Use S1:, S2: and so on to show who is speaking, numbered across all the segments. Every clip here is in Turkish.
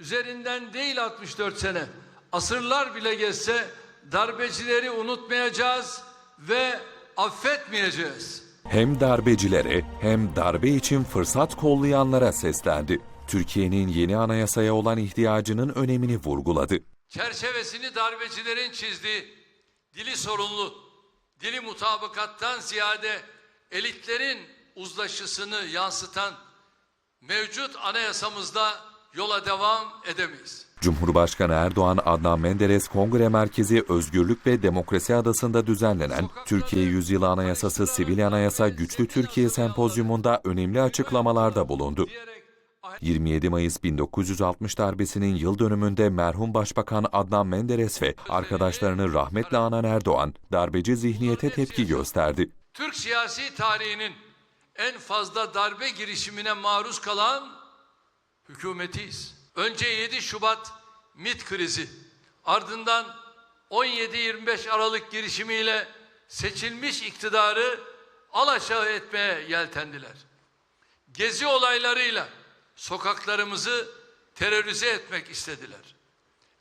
S1: Üzerinden değil 64 sene, asırlar bile geçse darbecileri unutmayacağız ve affetmeyeceğiz.
S2: Hem darbecilere hem darbe için fırsat kollayanlara seslendi. Türkiye'nin yeni anayasaya olan ihtiyacının önemini vurguladı.
S1: çerçevesini darbecilerin çizdiği, dili sorunlu, dili mutabakattan ziyade elitlerin uzlaşısını yansıtan mevcut anayasamızda yola devam edemeyiz.
S2: Cumhurbaşkanı Erdoğan, Adnan Menderes Kongre Merkezi Özgürlük ve Demokrasi Adası'nda düzenlenen Türkiye Yüzyılı Anayasası Sivil Anayasa Güçlü Türkiye Sempozyumunda önemli açıklamalarda bulundu.
S1: Diyerek
S2: 27 Mayıs 1960 darbesinin yıl dönümünde merhum Başbakan Adnan Menderes ve arkadaşlarını rahmetle anan Erdoğan, darbeci zihniyete tepki gösterdi.
S1: Türk siyasi tarihinin en fazla darbe girişimine maruz kalan hükümetiyiz. Önce 7 Şubat MİT krizi, ardından 17-25 Aralık girişimiyle seçilmiş iktidarı alaşağı etmeye yeltendiler. Gezi olaylarıyla sokaklarımızı terörize etmek istediler.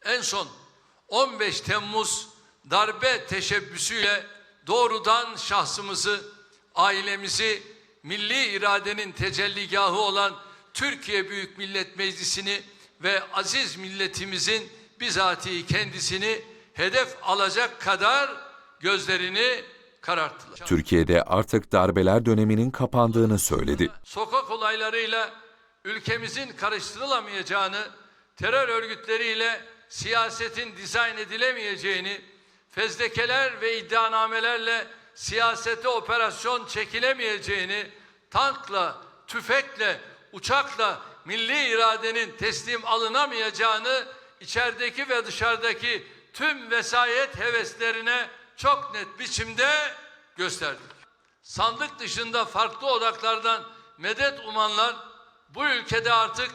S1: En son 15 Temmuz darbe teşebbüsüyle doğrudan şahsımızı, ailemizi, milli iradenin tecelligahı olan Türkiye Büyük Millet Meclisi'ni ve aziz milletimizin bizatihi kendisini hedef alacak kadar gözlerini kararttılar.
S2: Türkiye'de artık darbeler döneminin kapandığını söyledi.
S1: sokak olaylarıyla ülkemizin karıştırılamayacağını, terör örgütleriyle siyasetin dizayn edilemeyeceğini, fezlekeler ve iddianamelerle siyasete operasyon çekilemeyeceğini, tankla, tüfekle, uçakla milli iradenin teslim alınamayacağını içerideki ve dışarıdaki tüm vesayet heveslerine çok net biçimde gösterdik. Sandık dışında farklı odaklardan medet umanlar bu ülkede artık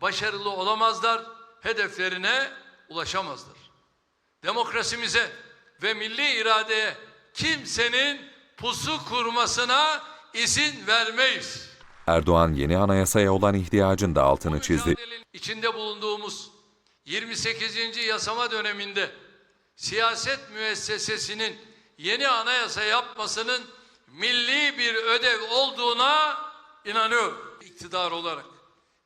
S1: başarılı olamazlar, hedeflerine ulaşamazlar. Demokrasimize ve milli iradeye kimsenin pusu kurmasına izin vermeyiz.
S2: Erdoğan yeni anayasaya olan ihtiyacın da altını çizdi.
S1: İçinde bulunduğumuz 28. yasama döneminde siyaset müessesesinin yeni anayasa yapmasının milli bir ödev olduğuna inanıyorum. İktidar olarak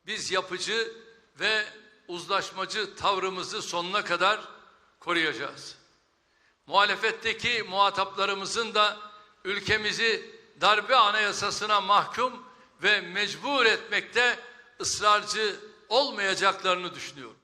S1: biz yapıcı ve uzlaşmacı tavrımızı sonuna kadar koruyacağız. Muhalefetteki muhataplarımızın da ülkemizi darbe anayasasına mahkum ve mecbur etmekte ısrarcı olmayacaklarını düşünüyorum.